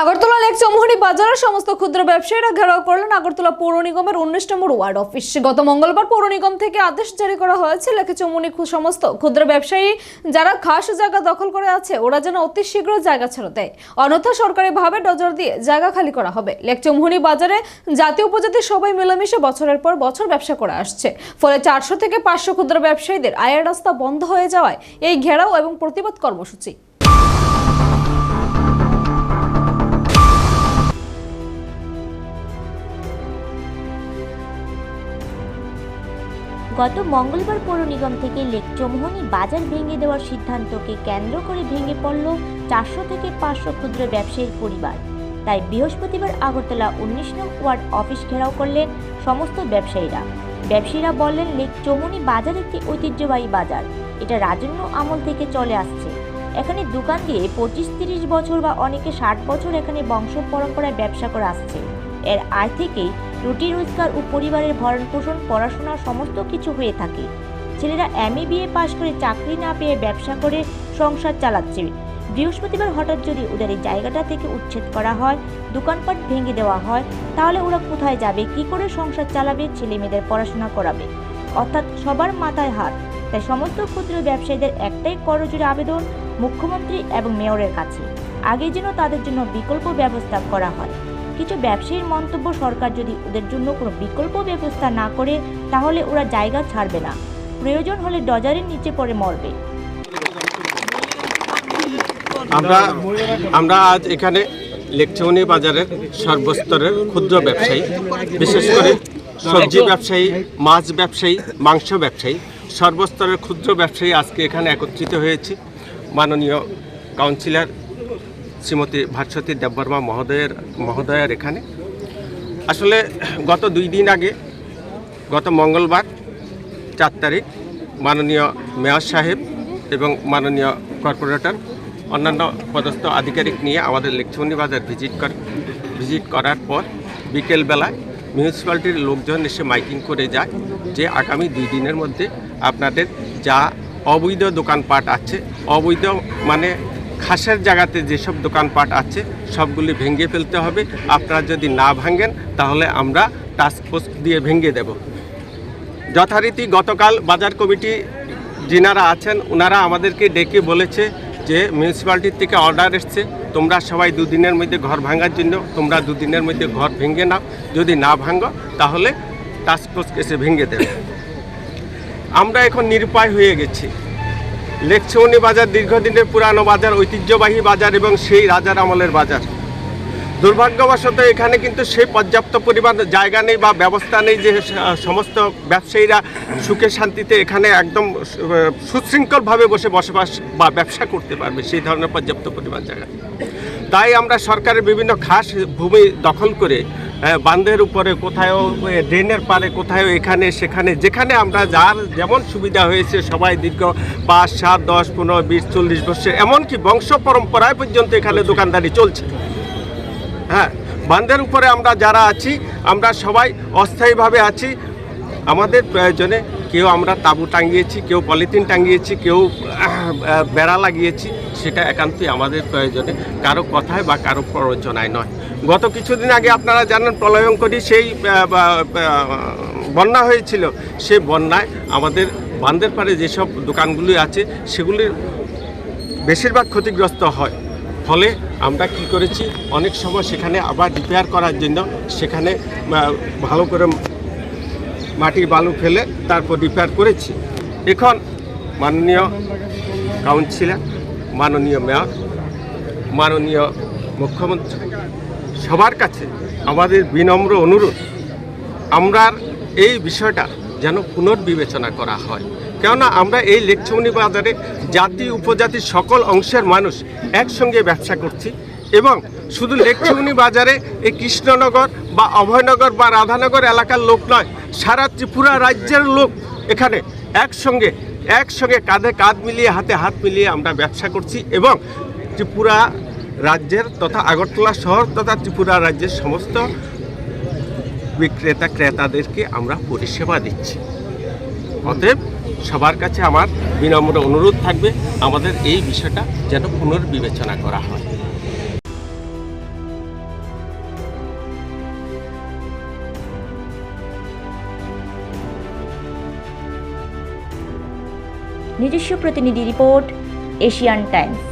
Agartala lake Chowmuhani বাজারের সমস্ত ক্ষুদ্র ব্যবসায়ীরা ঘেরাও করলেন আগরতলা পৌর নিগমের উনিশ নম্বর ওয়ার্ড অফিস। গত মঙ্গলবার পৌর নিগম থেকে আদেশ জারি করা হয়েছে লেকে চৌমুহনী সমস্ত ক্ষুদ্র ব্যবসায়ী যারা খাস জায়গা দখল করে আছে, ওরা যেন অতি শীঘ্র জায়গা ছেড়ে দেয়। অন্যথা সরকারিভাবে নজর দিয়ে জায়গা খালি করা হবে। লেক চৌমুহনী বাজারে জাতীয় উপজাতি সবাই মিলেমিশে বছরের পর বছর ব্যবসা করে আসছে। ফলে চারশো থেকে পাঁচশো ক্ষুদ্র ব্যবসায়ীদের আয়ের রাস্তা বন্ধ হয়ে যাওয়ায় এই ঘেরাও এবং প্রতিবাদ কর্মসূচি। গত মঙ্গলবার পৌর নিগম থেকে লেক চৌমুহনী বাজার ভেঙে দেওয়ার সিদ্ধান্তকে কেন্দ্র করে ভেঙে পড়ল চারশো থেকে পাঁচশো ক্ষুদ্র ব্যবসায়ীর পরিবার। তাই বৃহস্পতিবার আগরতলা উনিশ নং ওয়ার্ড অফিস ঘেরাও করলেন সমস্ত ব্যবসায়ীরা। ব্যবসায়ীরা বললেন লেক চৌমুহনী বাজার একটি ঐতিহ্যবাহী বাজার। এটা রাজন্য আমল থেকে চলে আসছে। এখানে দোকান দিয়ে পঁচিশ তিরিশ বছর বা অনেকে ষাট বছর এখানে বংশ পরম্পরায় ব্যবসা করে আসছে। এর আয় থেকেই রুটি রোজগার ও পরিবারের ভরণ পোষণ পড়াশোনা সমস্ত কিছু হয়ে থাকে। ছেলেরা এমএ বিএ পাশ করে চাকরি না পেয়ে ব্যবসা করে সংসার চালাচ্ছে। বৃহস্পতিবার হঠাৎ যদি ওদের এই জায়গাটা থেকে উচ্ছেদ করা হয়, দোকানপাট ভেঙে দেওয়া হয়, তাহলে ওরা কোথায় যাবে, কি করে সংসার চালাবে ছেলে মেয়েদের পড়াশোনা করাবে? অর্থাৎ সবার মাথায় হাত। তাই সমস্ত ক্ষুদ্র ব্যবসায়ীদের একটাই করজোড়ে আবেদন, মুখ্যমন্ত্রী এবং মেয়রের কাছে। আগে যেন তাদের জন্য বিকল্প ব্যবস্থা করা হয়। কিছু ব্যবসায়ীর মন্তব্য সরকার যদি ওদের জন্য কোনো বিকল্প ব্যবস্থা না করে, তাহলে ওরা জায়গা ছাড়বে না। প্রয়োজন হলে ডজারের নিচে পড়ে মরবে। আমরা আমরা আজ এখানে লেকচৌনি বাজারের সর্বস্তরের ক্ষুদ্র ব্যবসায়ী, বিশেষ করে সবজি ব্যবসায়ী, মাছ ব্যবসায়ী, মাংস ব্যবসায়ী, সর্বস্তরের ক্ষুদ্র ব্যবসায়ী আজকে এখানে একত্রিত হয়েছি। মাননীয় কাউন্সিলর শ্রীমতী ভাস্বতী দেববর্মা মহোদয়ের মহোদয়ের এখানে। আসলে গত দুই দিন আগে, গত মঙ্গলবার, চার তারিখ, মাননীয় মেয়র সাহেব এবং মাননীয় কর্পোরেটর, অন্যান্য পদস্থ আধিকারিক নিয়ে আমাদের লেকচুনি বাজার ভিজিট করে, ভিজিট করার পর বিকেলবেলায় মিউনিসিপ্যালিটির লোকজন এসে মাইকিং করে যায় যে আগামী দুই দিনের মধ্যে আপনাদের যা অবৈধ দোকানপাট আছে, অবৈধ মানে খাসের জায়গাতে যেসব দোকানপাট আছে, সবগুলি ভেঙে ফেলতে হবে। আপনারা যদি না ভাঙেন, তাহলে আমরা টাস্ক ফোর্স দিয়ে ভেঙে দেব। যথারীতি গতকাল বাজার কমিটি যিনারা আছেন ওনারা আমাদেরকে ডেকে বলেছে যে মিউনিসিপ্যালিটির থেকে অর্ডার এসছে। তোমরা সবাই দুদিনের মধ্যে ঘর ভাঙার জন্য, তোমরা দুদিনের মধ্যে ঘর ভেঙে নাও। যদি না ভাঙো, তাহলে টাস্কফোর্স এসে ভেঙে দেবে। আমরা এখন নিরুপায় হয়ে গেছি। লেকচৌনি বাজার দীর্ঘদিনের পুরানো বাজার, ঐতিহ্যবাহী বাজার এবং সেই রাজার আমলের বাজার। দুর্ভাগ্যবশত এখানে কিন্তু সেই পর্যাপ্ত পরিমাণ জায়গা নেই বা ব্যবস্থা নেই যে সমস্ত ব্যবসায়ীরা সুখে শান্তিতে এখানে একদম সুশৃঙ্খলভাবে বসে বসবাস বা ব্যবসা করতে পারবে সেই ধরনের পর্যাপ্ত পরিমাণ জায়গা। তাই আমরা সরকারের বিভিন্ন খাস ভূমি দখল করে আহ, বাঁধের উপরে কোথাও ড্রেনের পারে কোথাও এখানে সেখানে যেখানে আমরা যার যেমন সুবিধা হয়েছে সবাই দীর্ঘ পাঁচ সাত দশ পনেরো বিশ চল্লিশ বছর এমনকি বংশ পরম্পরায় পর্যন্ত এখানে দোকানদারি চলছে। হ্যাঁ বান্ধের উপরে আমরা যারা আছি আমরা সবাই অস্থায়ীভাবে আছি। আমাদের প্রয়োজনে কেউ আমরা তাঁবু টাঙিয়েছি কেউ পলিথিন টাঙিয়েছি কেউ বেড়া লাগিয়েছি সেটা একান্তই আমাদের প্রয়োজনে। কারও কথায় বা কারও প্ররোচনায় নয়। গত কিছুদিন আগে আপনারা জানেন প্রলয়ঙ্করী সেই বন্যা হয়েছিল। সেই বন্যায় আমাদের বান্ধের পাড়ে যেসব দোকানগুলি আছে, সেগুলির বেশিরভাগ ক্ষতিগ্রস্ত হয়। ফলে আমরা কি করেছি, অনেক সময় সেখানে আবার রিপেয়ার করার জন্য সেখানে ভালো করে মাটির বালু ফেলে তারপর রিপেয়ার করেছি। এখন মাননীয় কাউন্সিলর মাননীয় মেয়র মাননীয় মুখ্যমন্ত্রী সবার কাছে আমাদের বিনম্র অনুরোধ আমরা এই বিষয়টা যেন পুনর্বিবেচনা করা হয়। কেননা আমরা এই লেকচৌনি বাজারে জাতি উপজাতির সকল অংশের মানুষ একসঙ্গে ব্যবসা করছি এবং শুধু লেকচৌনি বাজারে এই কৃষ্ণনগর বা অভয়নগর বা রাধানগর এলাকার লোক নয়, সারা ত্রিপুরা রাজ্যের লোক এখানে একসঙ্গে একসঙ্গে কাঁধে কাঁধ মিলিয়ে, হাতে হাত মিলিয়ে আমরা ব্যবসা করছি এবং ত্রিপুরা রাজ্যের তথা আগরতলা শহর তথা ত্রিপুরা রাজ্যের সমস্ত বিক্রেতা, ক্রেতাদেরকে আমরা পরিষেবা দিচ্ছি। অতএব সবার কাছে আমার বিনম্র অনুরোধ থাকবে, আমাদের এই বিষয়টা যেন পুনর্বিবেচনা করা হয়। নিজস্ব প্রতিনিধি রিপোর্ট, এশিয়ান টাইমস।